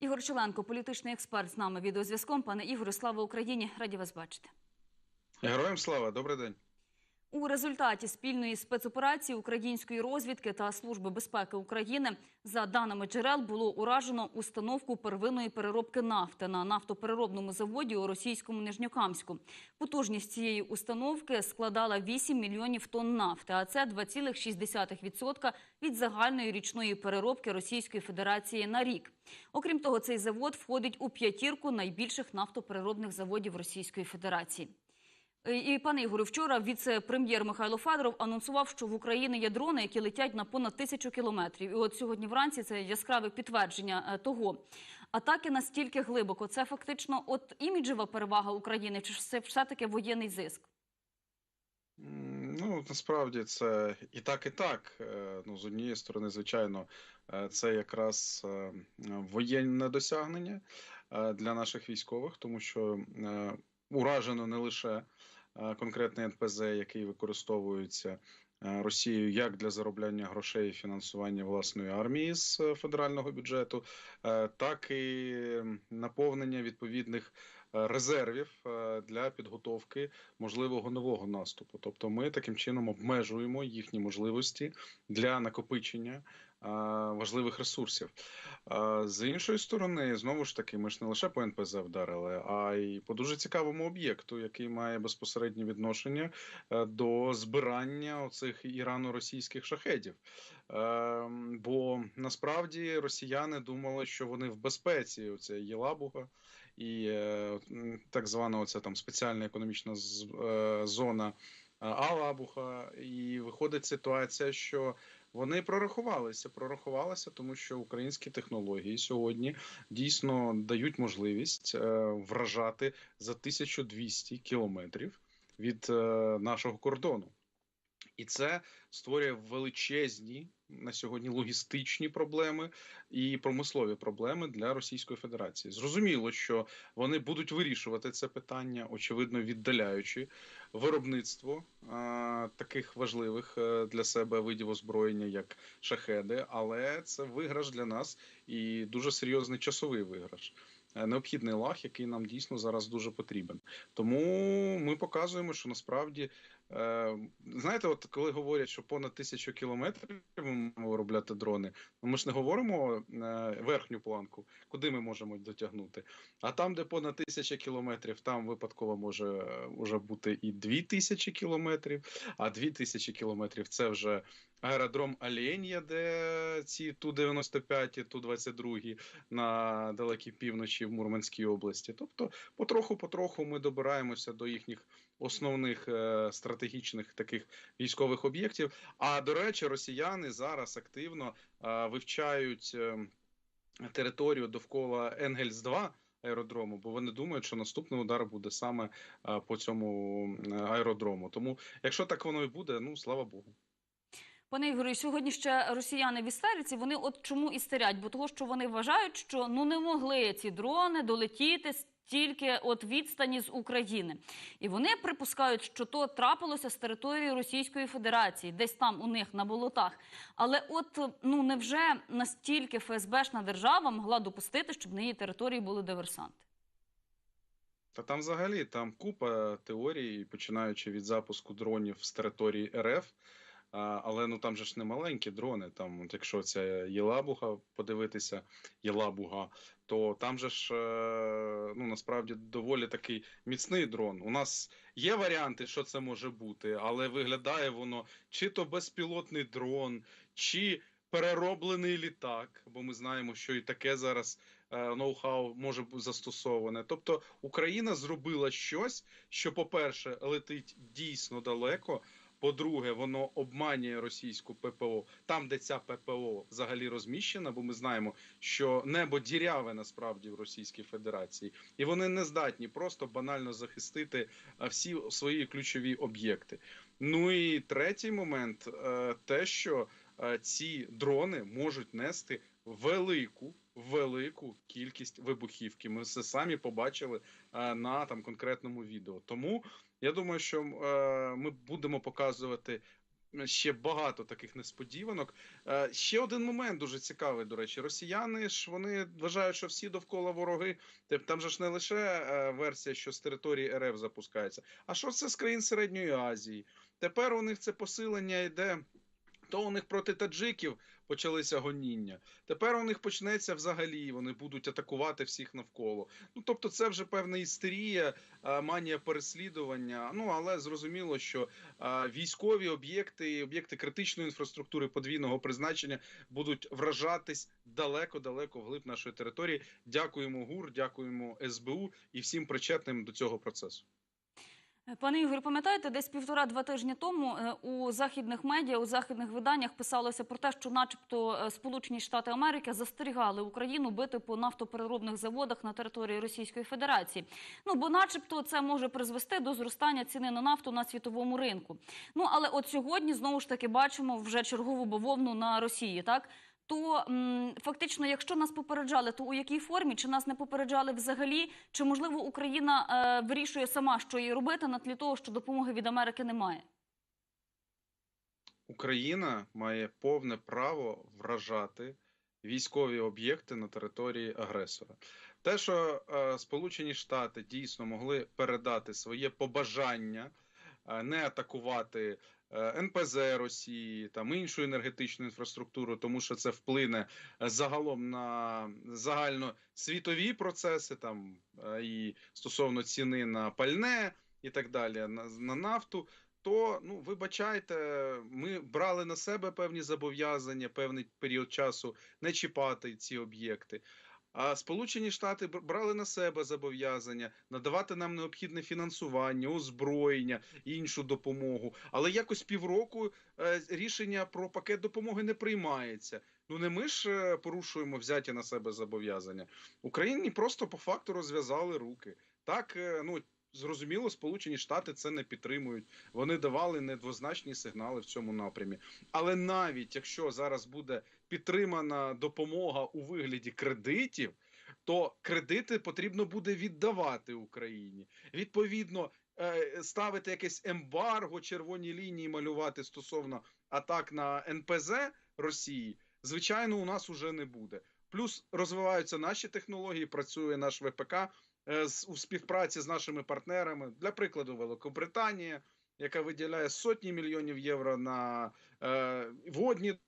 Ігор Челенко, політичний експерт з нами відеозв'язком. Пане Ігоре, слава Україні! Раді вас бачити. Героям слава, добрий день. У результаті спільної спецоперації української розвідки та служби безпеки України за даними джерел було уражено установку первинної переробки нафти на нафтопереробному заводі у російському Нижньокамську. Потужність цієї установки складала 8 мільйонів тонн нафти, а це 2,6% від загальної річної переробки Російської Федерації на рік. Окрім того, цей завод входить у п'ятірку найбільших нафтопереробних заводів Російської Федерації. Е, І пане Ігорю, вчора віце-прем'єр Михайло Федоров анонсував, що в Україні є дрони, які летять на понад тисячу кілометрів. І от сьогодні вранці це яскраве підтвердження е, того. Атаки настільки глибоко. Це фактично от іміджева перевага України, чи це все-таки воєнний зиск? Ну, насправді це і так, і так. Е, Ну, з однієї сторони, звичайно, це якраз воєнне досягнення для наших військових, тому що уражено не лише е, конкретний НПЗ, який використовується е, Росією як для заробляння грошей і фінансування власної армії з е, федерального бюджету, так і наповнення відповідних резервів для підготовки можливого нового наступу. Тобто, ми таким чином обмежуємо їхні можливості для накопичення важливих ресурсів. Е, З іншої сторони, знову ж таки, ми ж не лише по НПЗ вдарили, а й по дуже цікавому об'єкту, який має безпосереднє відношення е, до збирання оцих ірано-російських шахедів. Е, Бо насправді росіяни думали, що вони в безпеці. Оця Єлабуга і е, так звана оця там спеціальна економічна е, зона е, Алабуха. І виходить ситуація, що вони прорахувалися, прорахувалися, тому що українські технології сьогодні дійсно дають можливість е, вражати за 1200 кілометрів від е, нашого кордону. І це створює величезні на сьогодні логістичні проблеми і промислові проблеми для Російської Федерації. Зрозуміло, що вони будуть вирішувати це питання, очевидно, віддаляючи виробництво а, таких важливих е, для себе видів озброєння, як шахеди, але це виграш для нас і дуже серйозний часовий виграш. Е, Необхідний лаг, який нам дійсно зараз дуже потрібен. Тому ми показуємо, що насправді знаєте, от коли говорять, що понад тисячу кілометрів ми можемо виробляти дрони, ну ми ж не говоримо е, верхню планку, куди ми можемо дотягнути. А там, де понад тисяча кілометрів, там випадково може е, бути і дві тисячі кілометрів. А дві тисячі кілометрів це вже аеродром Оленя, де ці Ту-95, і Ту-22 на далекій півночі в Мурманській області. Тобто, потроху-потроху ми добираємося до їхніх основних е, стратегічних таких військових об'єктів. А до речі, росіяни зараз активно е, вивчають е, територію довкола Енгельс 2 аеродрому, бо вони думають, що наступний удар буде саме е, по цьому аеродрому. Тому, якщо так воно і буде, ну слава Богу. Пане Ігорю, сьогодні ще росіяни в істериці. Вони от чому істерять? Бо того, що вони вважають, що ну не могли ці дрони долетіти стільки от відстані з України, і вони припускають, що то трапилося з території Російської Федерації, десь там у них на болотах. Але от ну невже настільки ФСБшна держава могла допустити, щоб на її території були диверсанти? Та там взагалі там купа теорій, починаючи від запуску дронів з території РФ. Але ну там же ж не маленькі дрони. Там, от якщо ця Єлабуга подивитися, Єлабуга, то там же ж е, ну насправді доволі такий міцний дрон. У нас є варіанти, що це може бути, але виглядає воно чи то безпілотний дрон, чи перероблений літак, бо ми знаємо, що і таке зараз е, ноу-хау може бути застосоване. Тобто Україна зробила щось, що, по-перше, летить дійсно далеко. По-друге, воно обманює російську ППО там, де ця ППО взагалі розміщена, бо ми знаємо, що небо діряве насправді в Російській Федерації, і вони не здатні просто банально захистити е, всі свої ключові об'єкти. Ну і третій момент е, те, що е, ці дрони можуть нести велику. Велику кількість вибухівки. Ми це самі побачили е, на там конкретному відео. Тому я думаю, що е, ми будемо показувати ще багато таких несподіванок. Е, Ще один момент дуже цікавий, до речі. Росіяни ж вони вважають, що всі довкола вороги. Там же ж не лише версія, що з території РФ запускається, а що це з країн Середньої Азії. Тепер у них це посилення йде. То у них проти таджиків почалися гоніння. Тепер у них почнеться взагалі. Вони будуть атакувати всіх навколо. Ну тобто, це вже певна істерія, манія переслідування. Ну але зрозуміло, що військові об'єкти, об'єкти критичної інфраструктури подвійного призначення будуть вражатись далеко-далеко вглиб нашої території. Дякуємо ГУР, дякуємо СБУ і всім причетним до цього процесу. Пане Ігор, пам'ятаєте, десь півтора-два тижні тому е, у західних медіа, у західних виданнях писалося про те, що, начебто, е, Сполучені Штати Америки застерігали Україну бити по нафтопереробних заводах на території Російської Федерації. Ну бо, начебто, це може призвести до зростання ціни на нафту на світовому ринку. Ну але от сьогодні знову ж таки бачимо вже чергову бавовну на Росії, так. То фактично, якщо нас попереджали, то у якій формі? Чи нас не попереджали взагалі? Чи можливо Україна е, вирішує сама, що їй робити на тлі того, що допомоги від Америки немає? Україна має повне право вражати військові об'єкти на території агресора. Те, що е, Сполучені Штати дійсно могли передати своє побажання е, не атакувати НПЗ Росії там іншу енергетичну інфраструктуру, тому що це вплине е, загалом на загальносвітові процеси, там е, і стосовно ціни на пальне і так далі, на, на нафту то ну вибачайте, ми брали на себе певні зобов'язання, певний період часу не чіпати ці об'єкти. А Сполучені Штати брали на себе зобов'язання надавати нам необхідне фінансування, озброєння, іншу допомогу. Але якось півроку е, рішення про пакет допомоги не приймається. Ну не ми ж е, порушуємо взяті на себе зобов'язання. Україні просто по факту розв'язали руки. Так, е, ну зрозуміло, Сполучені Штати це не підтримують. Вони давали недвозначні сигнали в цьому напрямі. Але навіть якщо зараз буде підтримана допомога у вигляді кредитів, то кредити потрібно буде віддавати Україні. Відповідно, е, ставити якесь ембарго, червоні лінії малювати стосовно атак на НПЗ Росії, звичайно, у нас уже не буде. Плюс розвиваються наші технології, працює наш ВПК з- у співпраці з нашими партнерами. Для прикладу, Великобританія, яка виділяє сотні мільйонів євро на е, водні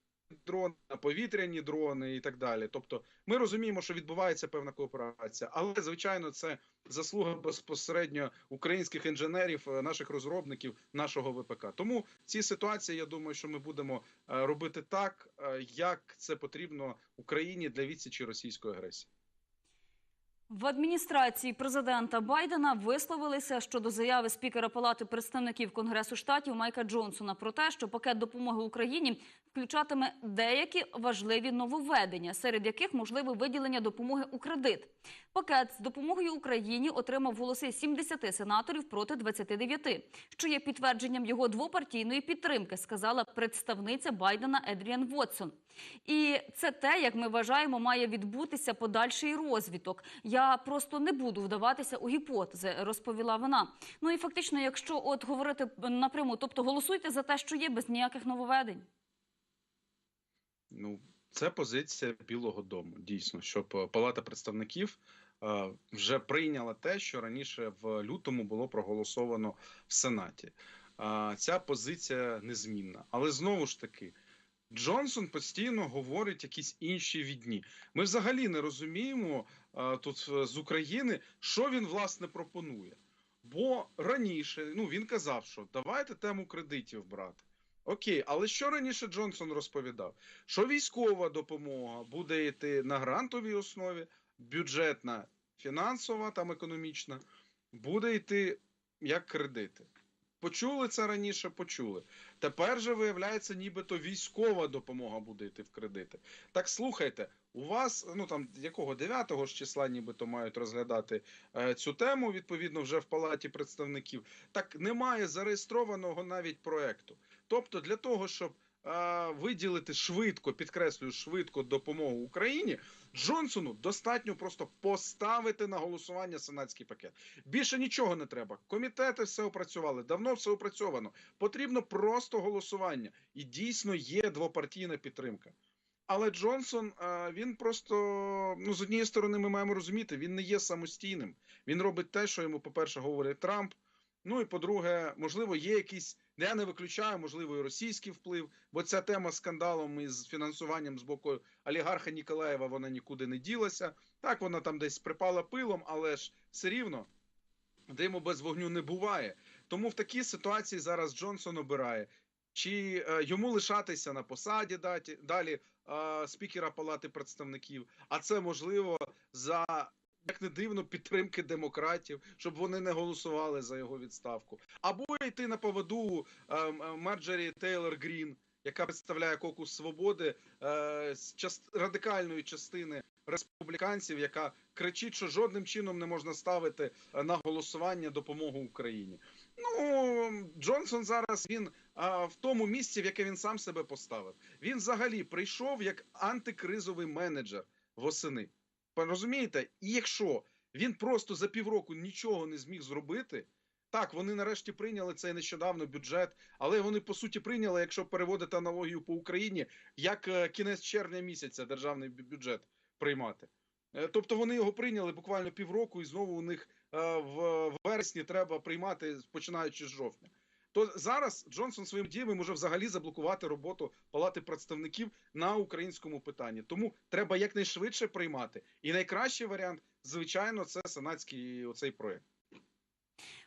дрони, на повітряні дрони і так далі. Тобто, ми розуміємо, що відбувається певна кооперація, але звичайно, це заслуга безпосередньо українських інженерів, е, наших розробників, нашого ВПК. Тому в цій ситуації я думаю, що ми будемо е, робити так, е, як це потрібно Україні для відсічі російської агресії. В адміністрації президента Байдена висловилися щодо заяви спікера Палати представників Конгресу штатів Майка Джонсона про те, що пакет допомоги Україні включатиме деякі важливі нововведення, серед яких можливе виділення допомоги у кредит. Пакет з допомогою Україні отримав голоси 70 сенаторів проти 29, що є підтвердженням його двопартійної підтримки, сказала представниця Байдена Едріан Вотсон. І це те, як ми вважаємо, має відбутися подальший розвиток. Я просто не буду вдаватися у гіпотези, розповіла вона. Ну і фактично, якщо от говорити напряму, тобто голосуйте за те, що є, без ніяких нововведень. Ну, це позиція Білого Дому. Дійсно, щоб е, Палата представників е, вже прийняла те, що раніше в лютому було проголосовано в Сенаті. Ця позиція незмінна. Але знову ж таки, Джонсон постійно говорить якісь інші відні. Ми взагалі не розуміємо е, тут е, з України, що він власне пропонує. Бо раніше ну він казав, що давайте тему кредитів брати. Окей, але що раніше Джонсон розповідав? Що військова допомога буде йти на грантовій основі, бюджетна, фінансова там економічна, буде йти як кредити. Почули це раніше, почули. Тепер же виявляється, нібито військова допомога буде йти в кредити. Так слухайте, у вас ну там якого 9 ж числа, нібито мають розглядати е, цю тему, відповідно, вже в палаті представників. Так немає зареєстрованого навіть проекту. Тобто, для того, щоб виділити швидко, підкреслюю, швидко допомогу Україні, Джонсону достатньо просто поставити на голосування сенатський пакет. Більше нічого не треба. Комітети все опрацювали, давно все опрацьовано. Потрібно просто голосування, і дійсно є двопартійна підтримка. Але Джонсон е, він просто ну з однієї сторони, ми маємо розуміти, він не є самостійним. Він робить те, що йому, по-перше, говорить Трамп. Ну і по-друге, можливо, є якийсь, я не виключаю, можливо, і російський вплив, бо ця тема скандалом із фінансуванням з боку олігарха Ніколаєва вона нікуди не ділася. Так, вона там десь припала пилом, але ж все рівно диму без вогню не буває. Тому в такій ситуації зараз Джонсон обирає, чи е, йому лишатися на посаді даті, далі е, спікера Палати представників, а це можливо за як не дивно, підтримки демократів, щоб вони не голосували за його відставку, або йти на поводу е, Марджорі Тейлор Грін, яка представляє кокус свободи е, з част... радикальної частини республіканців, яка кричить, що жодним чином не можна ставити е, на голосування допомогу Україні. Ну Джонсон зараз він а, в тому місці, в яке він сам себе поставив. Він взагалі прийшов як антикризовий менеджер восени. Розумієте? І якщо він просто за півроку нічого не зміг зробити, так вони нарешті прийняли цей нещодавно бюджет, але вони по суті прийняли, якщо переводити аналогію по Україні, як е, кінець червня місяця державний бюджет приймати. Е, Тобто вони його прийняли буквально півроку, і знову у них е, в в вересні треба приймати починаючи з жовтня. То зараз Джонсон своїм діями може взагалі заблокувати роботу Палати представників на українському питанні. Тому треба якнайшвидше приймати. І найкращий варіант, звичайно, це сенатський оцей проект.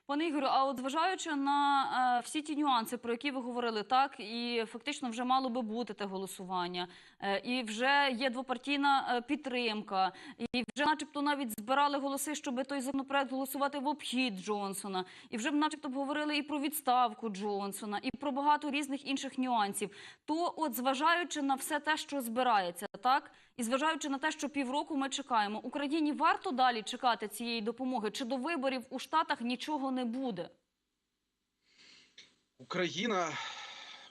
Пане Ігорю, а от зважаючи на е, всі ті нюанси, про які ви говорили, так і фактично вже мало би бути те голосування, е, і вже є двопартійна е, підтримка, і вже, начебто, навіть збирали голоси, щоб той законопроект голосувати в обхід Джонсона, і вже, начебто, говорили і про відставку Джонсона, і про багато різних інших нюансів. То, от, зважаючи на все те, що збирається, так і зважаючи на те, що півроку ми чекаємо, Україні варто далі чекати цієї допомоги? Чи до виборів у Штатах нічого не буде? Україна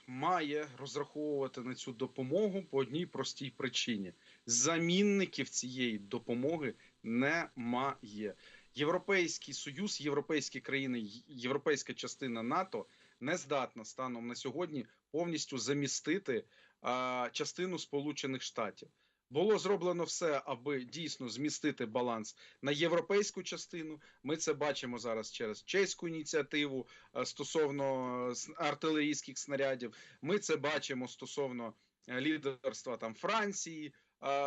має розраховувати на цю допомогу по одній простій причині: замінників цієї допомоги немає. Європейський союз, європейські країни, європейська частина НАТО не здатна станом на сьогодні повністю замістити а, частину Сполучених Штатів. Було зроблено все, аби дійсно змістити баланс на європейську частину. Ми це бачимо зараз через чеську ініціативу е, стосовно е, артилерійських снарядів. Ми це бачимо стосовно е, лідерства там Франції.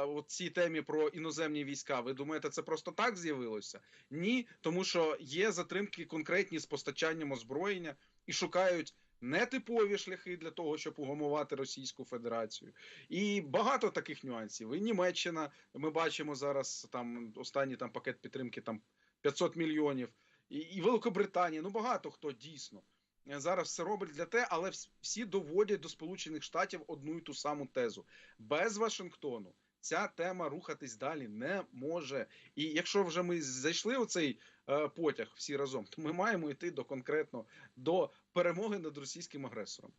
От цій темі про іноземні війська. Ви думаєте, це просто так з'явилося? Ні, тому що є затримки конкретні з постачанням озброєння і шукають нетипові шляхи для того, щоб угамувати Російську Федерацію. І багато таких нюансів. І Німеччина, ми бачимо зараз там останній там пакет підтримки там 500 мільйонів. І, і Великобританія, ну багато хто дійсно зараз все робить для те, але всі доводять до Сполучених Штатів одну і ту саму тезу. Без Вашингтону ця тема рухатись далі не може. І якщо вже ми зайшли у цей е, потяг всі разом, то ми маємо йти до конкретно до перемоги над російським агресором.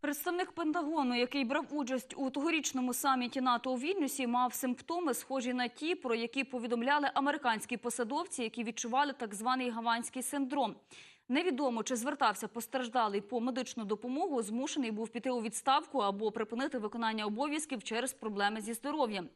Представник Пентагону, який брав участь у тогорічному саміті НАТО у Вільнюсі, мав симптоми, схожі на ті, про які повідомляли американські посадовці, які відчували так званий гаванський синдром. Невідомо, чи звертався постраждалий по медичну допомогу, змушений був піти у відставку або припинити виконання обов'язків через проблеми зі здоров'ям.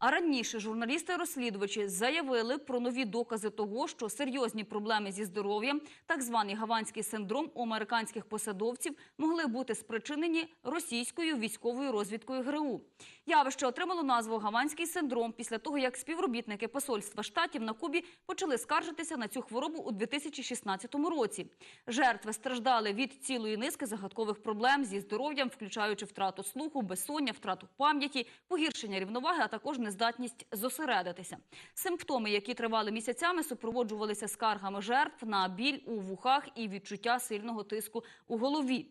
А раніше журналісти-розслідувачі заявили про нові докази того, що серйозні проблеми зі здоров'ям, так званий гаванський синдром у американських посадовців, могли бути спричинені російською військовою розвідкою ГРУ. Явище отримало назву гаванський синдром після того, як співробітники посольства штатів на Кубі почали скаржитися на цю хворобу у 2016 році. Жертви страждали від цілої низки загадкових проблем зі здоров'ям, включаючи втрату слуху, безсоння, втрату пам'яті, погіршення рівноваги, а також нездатність зосередитися. Симптоми, які тривали місяцями, супроводжувалися скаргами жертв на біль у вухах і відчуття сильного тиску у голові.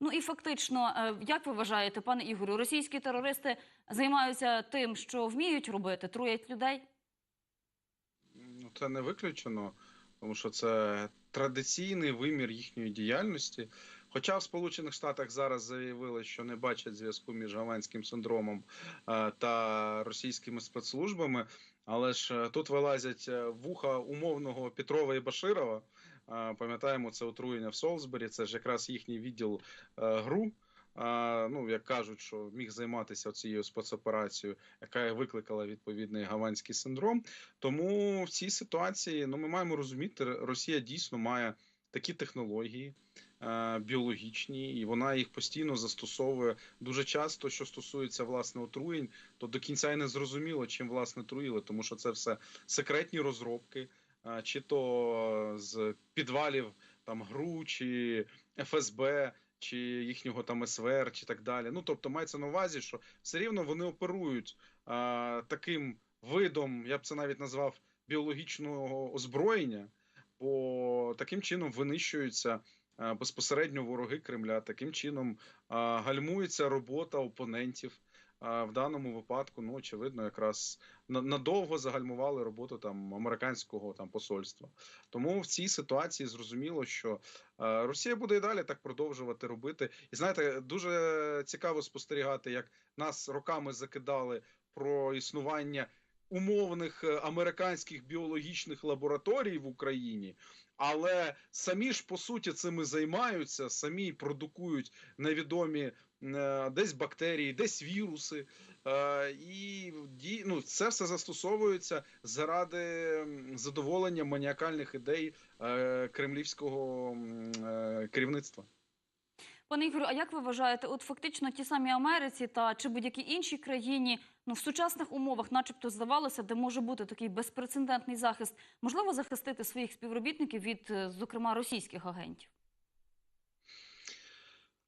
Ну і фактично, е, як ви вважаєте, пане Ігорю, російські терористи займаються тим, що вміють робити, труять людей? Ну, це не виключено, тому що це традиційний вимір їхньої діяльності. Хоча в Сполучених Штатах зараз заявили, що не бачать зв'язку між гаванським синдромом е, та російськими спецслужбами, але ж е, тут вилазять е, вуха умовного Петрова і Баширова. Пам'ятаємо це отруєння в Солсбері. Це ж якраз їхній відділ ГРУ. Ну, як кажуть, що міг займатися цією спецоперацією, яка викликала відповідний гаванський синдром. Тому в цій ситуації ну ми маємо розуміти, Росія дійсно має такі технології біологічні, і вона їх постійно застосовує дуже часто. Що стосується власне отруєнь, то до кінця й не зрозуміло, чим власне труїли, тому що це все секретні розробки, е, чи то з підвалів там ГРУ, чи ФСБ. Чи їхнього там СВР, чи так далі. Ну тобто мається на увазі, що все рівно вони оперують а, таким видом, я б це навіть назвав біологічного озброєння, бо таким чином винищуються безпосередньо вороги Кремля. Таким чином гальмується робота опонентів. А в даному випадку, ну очевидно, якраз на- надовго загальмували роботу там американського там посольства. Тому в цій ситуації зрозуміло, що е, Росія буде і далі так продовжувати робити. І знаєте, дуже цікаво спостерігати, як нас роками закидали про існування умовних е, американських біологічних лабораторій в Україні. Але самі ж по суті цими займаються, самі продукують невідомі е, десь бактерії, десь віруси, Е, і ну, це все застосовується заради задоволення маніакальних ідей е, кремлівського керівництва. Пане Ігорю, а як ви вважаєте, от фактично ті самі Америці та чи будь-якій іншій країні, ну в сучасних умовах, начебто, здавалося, де може бути такий безпрецедентний захист, можливо захистити своїх співробітників від, е, зокрема, російських агентів?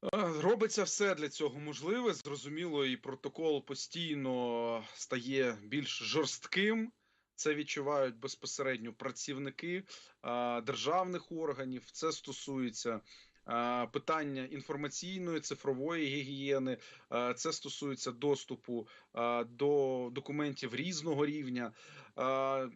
Е, Робиться все для цього можливе. Зрозуміло, і протокол постійно стає більш жорстким. Це відчувають безпосередньо працівники е, державних органів. Це стосується питання інформаційної цифрової гігієни. е, Це стосується доступу е, до документів різного рівня. Е,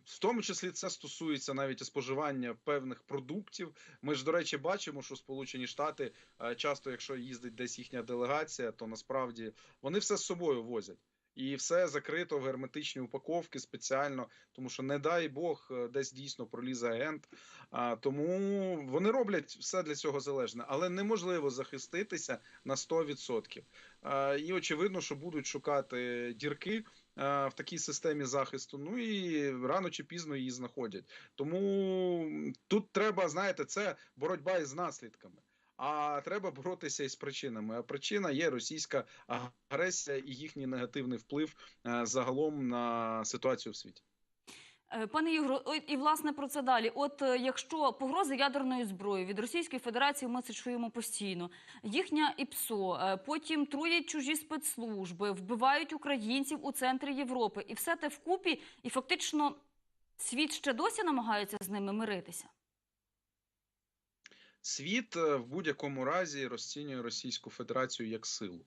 В тому числі це стосується навіть споживання певних продуктів. Ми ж, до речі, бачимо, що Сполучені Штати Е, часто, якщо їздить десь їхня делегація, то насправді вони все з собою возять. І все закрито в герметичні упаковки спеціально, тому що не дай Бог, е, десь дійсно пролізе агент. А, тому вони роблять все для цього залежне, але неможливо захиститися на 100%. А, і очевидно, що будуть шукати дірки а, в такій системі захисту. Ну і рано чи пізно її знаходять. Тому тут треба, знаєте, це боротьба із наслідками. А треба боротися із причинами. А причина є російська агресія і їхній негативний вплив е, загалом на ситуацію в світі. Е, Пане Ігоре, і власне про це далі. От е, якщо погрози ядерної зброї від Російської Федерації ми це чуємо постійно, їхня ІПСО, потім труять чужі спецслужби, вбивають українців у центрі Європи, і все те вкупі, і фактично світ ще досі намагається з ними миритися. Світ е, в будь-якому разі розцінює Російську Федерацію як силу.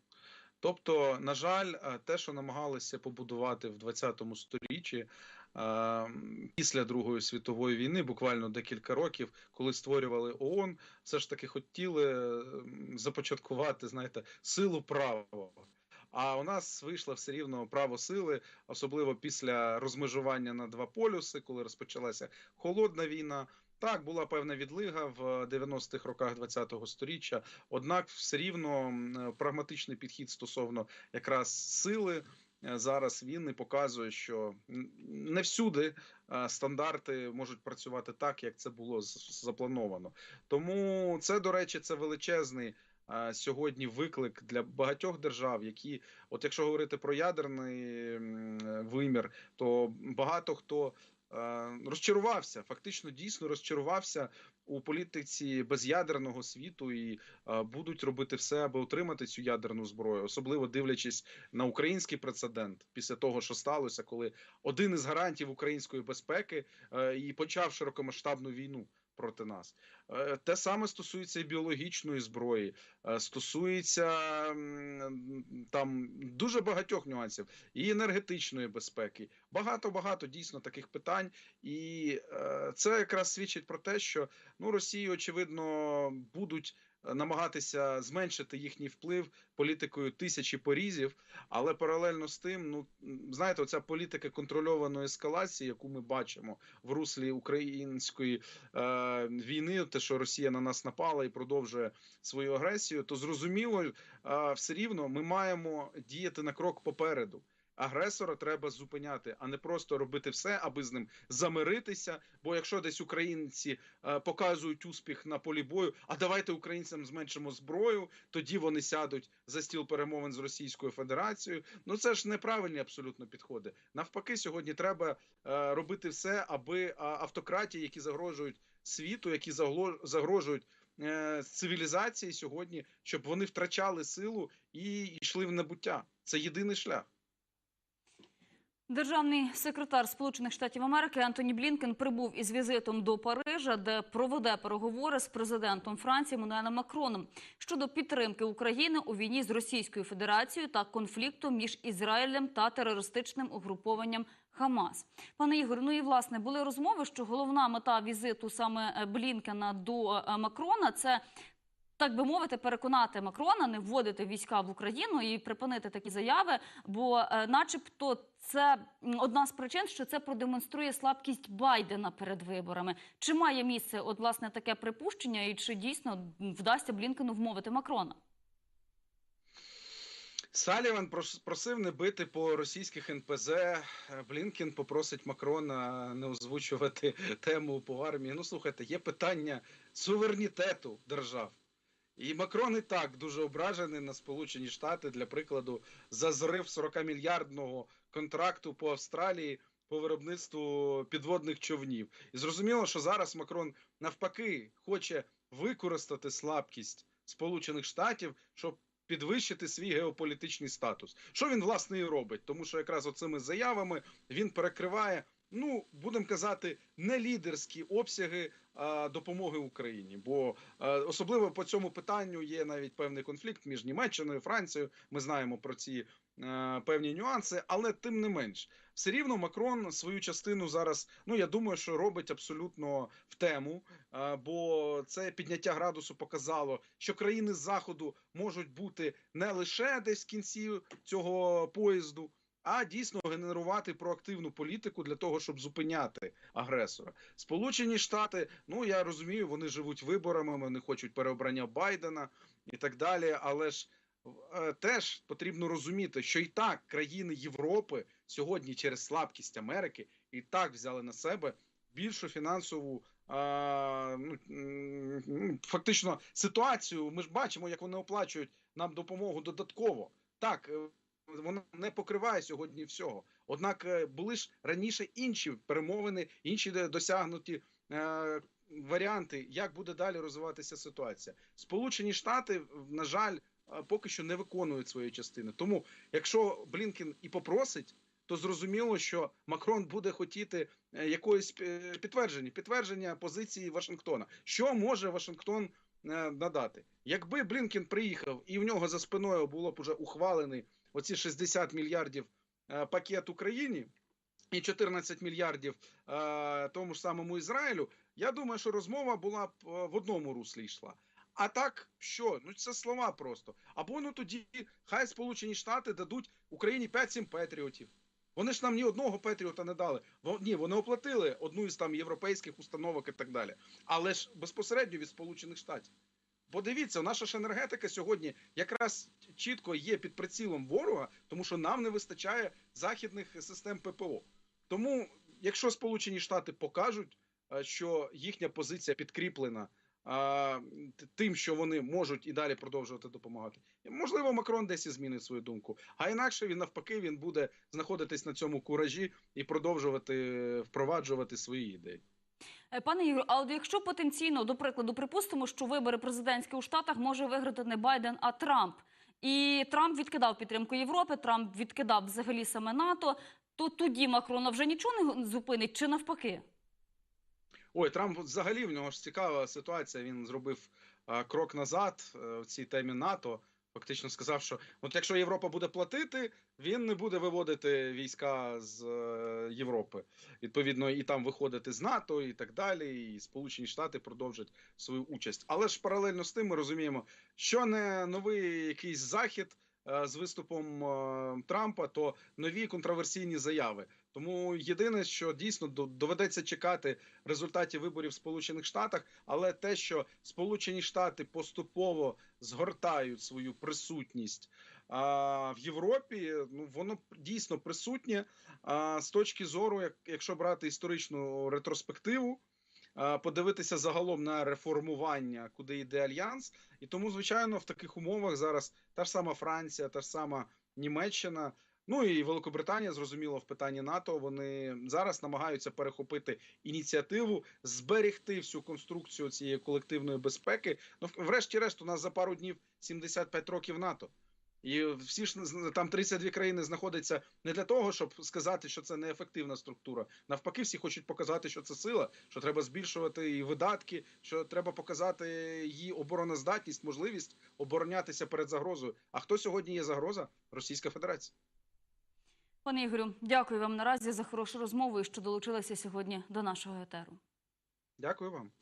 Тобто, на жаль, е, те, що намагалися побудувати в 20 сторіччі е, після Другої світової війни, буквально декілька років, коли створювали ООН, все ж таки хотіли започаткувати, знаєте, силу права. А у нас вийшло все рівно право сили, особливо після розмежування на два полюси, коли розпочалася холодна війна. Так, була певна відлига в 90-х роках 20-го сторіччя, однак все рівно прагматичний підхід стосовно якраз сили е, зараз він і показує, що не всюди е, стандарти можуть працювати так, як це було заплановано. Тому це, до речі, це величезний. е, Сьогодні виклик для багатьох держав, які, от якщо говорити про ядерний е, вимір, то багато хто е, розчарувався, фактично дійсно розчарувався у політиці безядерного світу і е, будуть робити все, аби отримати цю ядерну зброю, особливо дивлячись на український прецедент після того, що сталося, коли один із гарантів української безпеки е, і почав широкомасштабну війну. Проти нас. Е, те саме стосується і біологічної зброї, е, стосується там дуже багатьох нюансів. І енергетичної безпеки. Багато багато дійсно таких питань, і е, це якраз свідчить про те, що ну Росії очевидно будуть намагатися зменшити їхній вплив політикою тисячі порізів, але паралельно з тим, ну знаєте, оця політика контрольованої ескалації, яку ми бачимо в руслі української е, війни, те, що Росія на нас напала і продовжує свою агресію, то зрозуміло, е, все рівно ми маємо діяти на крок попереду. Агресора треба зупиняти, а не просто робити все, аби з ним замиритися. Бо якщо десь українці е, показують успіх на полі бою, а давайте українцям зменшимо зброю, тоді вони сядуть за стіл перемовин з Російською Федерацією. Ну це ж неправильні абсолютно підходи. Навпаки, сьогодні треба е, робити все, аби а, автократії, які загрожують світу, які загрожують е, цивілізації сьогодні, щоб вони втрачали силу і йшли в небуття. Це єдиний шлях. Державний секретар Сполучених Штатів Америки Антоні Блінкен прибув із візитом до Парижа, де проведе переговори з президентом Франції Мануелем Макроном щодо підтримки України у війні з Російською Федерацією та конфлікту між Ізраїлем та терористичним угрупованням Хамас. Пане Ігор, ну і власне були розмови, що головна мета візиту саме Блінкена до е, Макрона це. Так би мовити, переконати Макрона не вводити війська в Україну і припинити такі заяви, бо, е, начебто, це одна з причин, що це продемонструє слабкість Байдена перед виборами. Чи має місце от власне таке припущення, і чи дійсно вдасться Блінкену вмовити Макрона? Саліван просив не бити по російських НПЗ. Е, Блінкен попросить Макрона не озвучувати тему по армії. Ну слухайте, є питання суверенітету держав. І Макрон і так дуже ображений на Сполучені Штати, для прикладу, за зрив 40-мільярдного контракту по Австралії по виробництву підводних човнів. І зрозуміло, що зараз Макрон навпаки хоче використати слабкість Сполучених Штатів, щоб підвищити свій геополітичний статус. Що він власне і робить? Тому що якраз оцими заявами він перекриває. Ну, будемо казати, не лідерські обсяги а, допомоги Україні, бо а, особливо по цьому питанню є навіть певний конфлікт між Німеччиною і Францією. Ми знаємо про ці е, певні нюанси, але тим не менш, все рівно Макрон свою частину зараз. Ну я думаю, що робить абсолютно в тему, бо це підняття градусу показало, що країни заходу можуть бути не лише десь в кінці цього поїзду. А дійсно генерувати проактивну політику для того, щоб зупиняти агресора. Сполучені Штати, ну я розумію, вони живуть виборами, вони хочуть переобрання Байдена і так далі. Але ж е, теж потрібно розуміти, що і так країни Європи сьогодні через слабкість Америки і так взяли на себе більшу фінансову. А, ну, фактично ситуацію. Ми ж бачимо, як вони оплачують нам допомогу додатково. Так, е, вона не покриває сьогодні всього. Однак е, були ж раніше інші перемовини, інші досягнуті е, варіанти, як буде далі розвиватися ситуація. Сполучені Штати, на жаль, е, поки що не виконують свої частини. Тому, якщо Блінкен і попросить, то зрозуміло, що Макрон буде хотіти якоїсь підтвердження, підтвердження позиції Вашингтона. Що може Вашингтон надати? Якби Блінкен приїхав і в нього за спиною було б уже ухвалений оці 60 мільярдів е, пакет Україні і 14 мільярдів е, тому ж самому Ізраїлю, я думаю, що розмова була б е, в одному руслі йшла. А так, що? Ну це слова просто. Або ну тоді хай Сполучені Штати дадуть Україні 5-7 патріотів. Вони ж нам ні одного патріота не дали. Ні, вони оплатили одну із там європейських установок і так далі. Але ж безпосередньо від Сполучених Штатів. Бо дивіться, наша ж енергетика сьогодні якраз чітко є під прицілом ворога, тому що нам не вистачає західних систем ППО. Тому, якщо Сполучені Штати покажуть, е, що їхня позиція підкріплена а, тим, що вони можуть і далі продовжувати допомагати, можливо, Макрон десь і змінить свою думку. А інакше він навпаки він буде знаходитись на цьому куражі і продовжувати е, впроваджувати свої ідеї. Е, Пане Ігорю, а от якщо потенційно, до прикладу, припустимо, що вибори президентські у Штатах може виграти не Байден, а Трамп. І Трамп відкидав підтримку Європи, Трамп відкидав взагалі саме НАТО, то тоді Макрона вже нічого не зупинить чи навпаки? Ой, Трамп взагалі в нього ж цікава ситуація. Він зробив а, крок назад е, в цій темі НАТО. Фактично сказав, що от якщо Європа буде платити, він не буде виводити війська з е, Європи. Відповідно, і там виходити з НАТО, і так далі. І Сполучені Штати продовжать свою участь. Але ж паралельно з тим ми розуміємо, що не новий якийсь захід е, з виступом е, Трампа, то нові контроверсійні заяви. Тому єдине, що дійсно до- доведеться чекати результатів виборів в Сполучених Штатах, але те, що Сполучені Штати поступово згортають свою присутність а, в Європі, ну воно дійсно присутнє а, з точки зору, як, якщо брати історичну ретроспективу. Подивитися загалом на реформування, куди йде альянс, і тому, звичайно, в таких умовах зараз та ж сама Франція, та ж сама Німеччина, ну і Великобританія, зрозуміло, в питанні НАТО. Вони зараз намагаються перехопити ініціативу, зберегти всю конструкцію цієї колективної безпеки. Ну, врешті-решт, у нас за пару днів 75 років НАТО. І всі ж там 32 країни знаходяться не для того, щоб сказати, що це неефективна структура. Навпаки, всі хочуть показати, що це сила, що треба збільшувати і видатки, що треба показати її обороноздатність, можливість оборонятися перед загрозою. А хто сьогодні є загроза? Російська Федерація. Пане Ігорю, дякую вам наразі за хорошу розмову і що долучилися сьогодні до нашого етеру. Дякую вам.